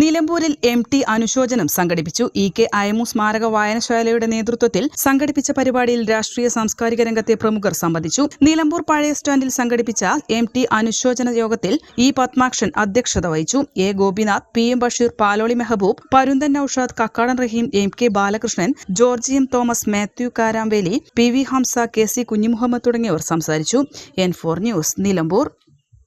നിലമ്പൂരിൽ M T അനുശോചനം സംഘടിപ്പിച്ചു. ഇ കെ അയമു സ്മാരക വായനശാലയുടെ നേതൃത്വത്തിൽ സംഘടിപ്പിച്ച പരിപാടിയിൽ രാഷ്ട്രീയ സാംസ്കാരിക രംഗത്തെ പ്രമുഖർ സംബന്ധിച്ചു. നിലമ്പൂർ പഴയ സ്റ്റാൻഡിൽ സംഘടിപ്പിച്ച എം ടി അനുശോചന യോഗത്തിൽ ഇ പത്മാക്ഷൻ അധ്യക്ഷത വഹിച്ചു. A Gopinath P M Basheer Paloli Mehaboob Parunthan Noushad Kakkadan Raheem M K Balakrishnan George M Thomas Mathew Karamveli P V Hamsa K C Kunhimuhammed തുടങ്ങിയവർ സംസാരിച്ചു. N four news Nilambur.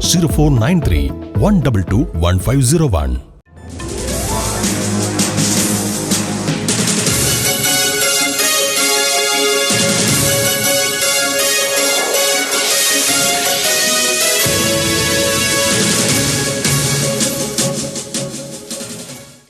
Zero four nine three one double two one five zero one